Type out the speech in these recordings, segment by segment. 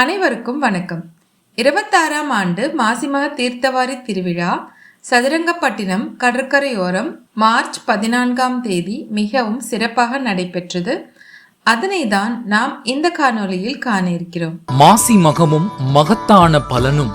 அனைவருக்கும் வணக்கம். இருபத்தாறாம் ஆண்டு மாசிமக தீர்த்தவாரி திருவிழா சதுரங்கப்பட்டினம் கடற்கரையோரம் மார்ச் பதினான்காம் தேதி மிகவும் சிறப்பாக நடைபெற்றது. அதனை தான் நாம் இந்த காணொளியில் காண இருக்கிறோம். மாசி மகமும் மகத்தான பலனும்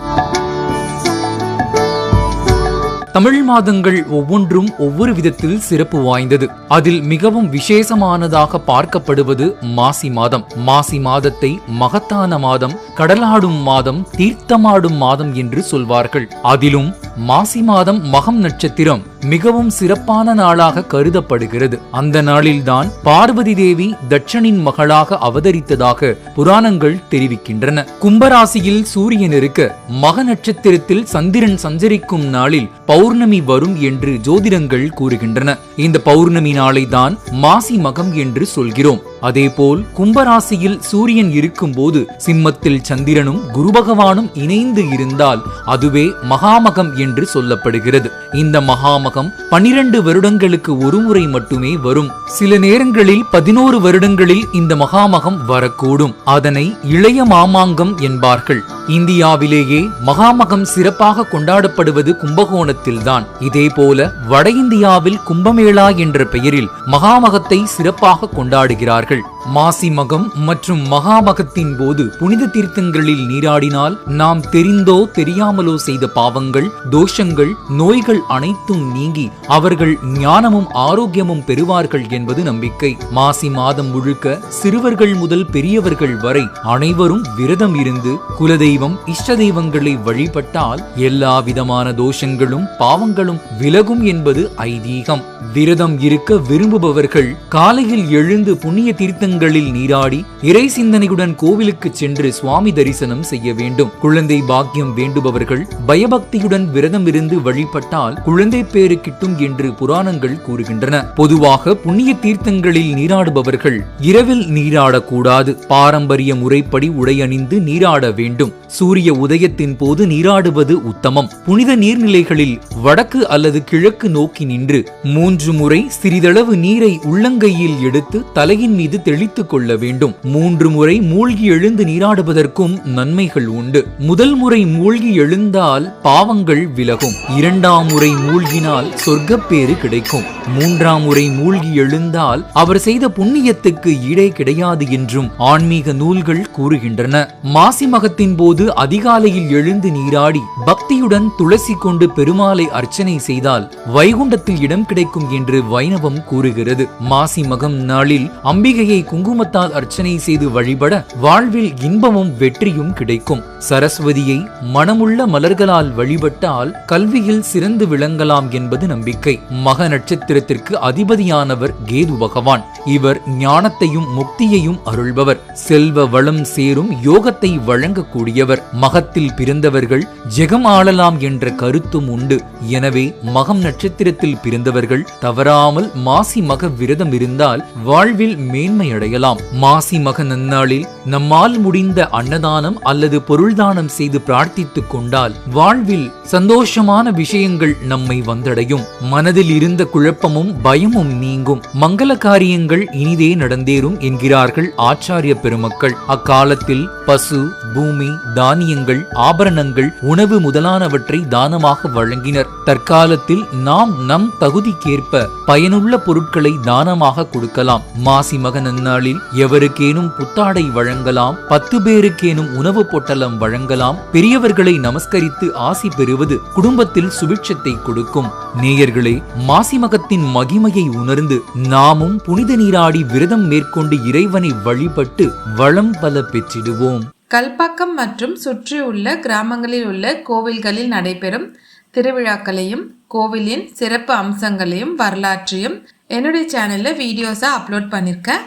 தமிழ் மாதங்கள் ஒவ்வொன்றும் ஒவ்வொரு விதத்தில் சிறப்பு வாய்ந்தது. அதில் மிகவும் விசேஷமானதாக பார்க்கப்படுவது மாசி மாதம். மாசி மாதத்தை மகத்தான மாதம் கடலாடும் மாதம் தீர்த்தமாடும் மாதம் என்று சொல்வார்கள். அதிலும் மாசி மாதம் மகம் நட்சத்திரம் மிகவும் சிறப்பான நாளாக கருதப்படுகிறது. அந்த நாளில்தான் பார்வதி தேவி தட்சனின் மகளாக அவதரித்ததாக புராணங்கள் தெரிவிக்கின்றன. கும்பராசியில் சூரியன் இருக்க மக நட்சத்திரத்தில் சந்திரன் சஞ்சரிக்கும் நாளில் பௌர்ணமி வரும் என்று ஜோதிடங்கள் கூறுகின்றன. இந்த பௌர்ணமி நாளை தான் மாசி மகம் என்று சொல்கிறோம். அதேபோல் கும்பராசியில் சூரியன் இருக்கும்போது சிம்மத்தில் சந்திரனும் குரு பகவானும் இணைந்து இருந்தால் அதுவே மகாமகம் என்று சொல்லப்படுகிறது. இந்த மகாமகம் பனிரெண்டு வருடங்களுக்கு ஒருமுறை மட்டுமே வரும். சில நேரங்களில் பதினோரு வருடங்களில் இந்த மகாமகம் வரக்கூடும். அதனை இளைய மாமாங்கம் என்பார்கள். இந்தியாவிலேயே மகாமகம் சிறப்பாக கொண்டாடப்படுவது கும்பகோணத்தில்தான். இதேபோல வட இந்தியாவில் கும்பமேளா என்ற பெயரில் மகாமகத்தை சிறப்பாக கொண்டாடுகிறார்கள். கொண்டார்கள் மாசி மகம் மற்றும் மகாமகத்தின் போது புனித தீர்த்தங்களில் நீராடினால் நாம் தெரிந்தோ தெரியாமலோ செய்த பாவங்கள் தோஷங்கள் நோய்கள் அனைத்தும் நீங்கி அவர்கள் ஞானமும் ஆரோக்கியமும் பெறுவார்கள் என்பது நம்பிக்கை. மாசி மாதம் முழுக்க சிறுவர்கள் முதல் பெரியவர்கள் வரை அனைவரும் விரதம் இருந்து குலதெய்வம் இஷ்ட தெய்வங்களை வழிபட்டால் எல்லா விதமான தோஷங்களும் பாவங்களும் விலகும் என்பது ஐதீகம். விரதம் இருக்க விரும்புபவர்கள் காலையில் எழுந்து புண்ணிய தீர்த்தங்கள் தீர்த்தங்களில் நீராடி இறை சிந்தனையுடன் கோவிலுக்கு சென்று சுவாமி தரிசனம் செய்ய வேண்டும். குழந்தை பாக்கியம் வேண்டுபவர்கள் பயபக்தியுடன் விரதம் இருந்து வழிபட்டால் குழந்தை பேறு கிட்டும் என்று புராணங்கள் கூறுகின்றன. பொதுவாக புண்ணிய தீர்த்தங்களில் நீராடுபவர்கள் இரவில் நீராடக்கூடாது. பாரம்பரிய முறைப்படி உடையணிந்து நீராட வேண்டும். சூரிய உதயத்தின் போது நீராடுவது உத்தமம். புனித நீர்நிலைகளில் வடக்கு அல்லது கிழக்கு நோக்கி நின்று மூன்று முறை சிறிதளவு நீரை உள்ளங்கையில் எடுத்து தலையின் மீது தெளி தெளித்துக் கொள்ள வேண்டும். மூன்று முறை மூழ்கி எழுந்து நீராடுவதற்கும் நன்மைகள் உண்டு. முதல் முறை மூழ்கி எழுந்தால் பாவங்கள் விலகும். இரண்டாம் முறை மூழ்கினால் சொர்க்கப்பேறு கிடைக்கும். மூன்றாம் முறை மூழ்கி எழுந்தால் அவர் செய்த புண்ணியத்துக்கு ஈடே கிடையாது என்றும் ஆன்மீக நூல்கள் கூறுகின்றன. மாசி மகத்தின் போது அதிகாலையில் எழுந்து நீராடி பக்தியுடன் துளசி கொண்டு பெருமாளை அர்ச்சனை செய்தால் வைகுண்டத்தில் இடம் கிடைக்கும் என்று வைணவம் கூறுகிறது. மாசி மகம் நாளில் அம்பிகையை குங்குமத்தால் அர்ச்சனை செய்து வழிபட வாழ்வில் இன்பமும் வெற்றியும் கிடைக்கும். சரஸ்வதியை மனமுள்ள மலர்களால் வழிபட்டால் கல்வியில் சிறந்து விளங்கலாம் என்பது நம்பிக்கை. மக நட்சத்திரத்திற்கு அதிபதியானவர் கேது பகவான். இவர் ஞானத்தையும் முக்தியையும் அருள்பவர். செல்வ வளம் சேரும் யோகத்தை வழங்கக்கூடியவர். மகத்தில் பிறந்தவர்கள் ஜெகம் ஆளலாம் என்ற கருத்தும் உண்டு. எனவே மகம் நட்சத்திரத்தில் பிறந்தவர்கள் தவறாமல் மாசி மக விரதம் இருந்தால் வாழ்வில் மேன்மை அடையலாம். மாசி மக நன்னாளில் நம்மால் முடிந்த அன்னதானம் அல்லது பொருள்தானம் செய்து பிரார்த்தித்துக் கொண்டால் வாழ்வில் சந்தோஷமான விஷயங்கள் நம்மை வந்தடையும். மனதில் இருந்த குழப்பமும் பயமும் நீங்கும். மங்கள காரியங்கள் இனிதே நடந்தேறும் என்கிறார்கள் ஆச்சாரிய பெருமக்கள். அக்காலத்தில் பசு பூமி தானியங்கள் ஆபரணங்கள் உணவு முதலானவற்றை தானமாக வழங்கினர். தற்காலத்தில் நாம் நம் தகுதிக்கேற்ப பயனுள்ள பொருட்களை தானமாக கொடுக்கலாம். மாசி மகன் நன்னாளில் எவருக்கேனும் புத்தாடை வழங்கலாம் பத்து பேருக்கேனும் உணவு பொட்டலம் வழங்கலாம் பெரியவர்களை நமஸ்கரித்து ஆசி பெறுவது குடும்பத்தில் சுபிட்சத்தை கொடுக்கும். நேயர்களே மாசிமகத்தின் மகிமையை உணர்ந்து நாமும் புனித நீராடி விரதம் மேற்கொண்டு இறைவனை வழிபட்டு வளம் பல பெற்றிடுவோம். கல்பாக்கம் மற்றும் சுற்றியுள்ள கிராமங்களில் உள்ள கோவில்களில் நடைபெறும் திருவிழாக்களையும் கோவிலின் சிறப்பு அம்சங்களையும் வரலாற்றையும் என்னுடைய சேனலில் வீடியோஸாக அப்லோட் பண்ணியிருக்கேன்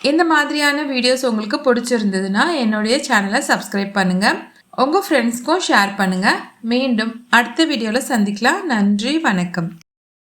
இந்த மாதிரியான வீடியோஸ் உங்களுக்கு பிடிச்சிருந்ததுன்னா என்னுடைய சேனலை சப்ஸ்கிரைப் பண்ணுங்கள் உங்கள் ஃப்ரெண்ட்ஸ்க்கும் ஷேர் பண்ணுங்கள் மீண்டும் அடுத்த வீடியோவில் சந்திக்கலாம். நன்றி வணக்கம்.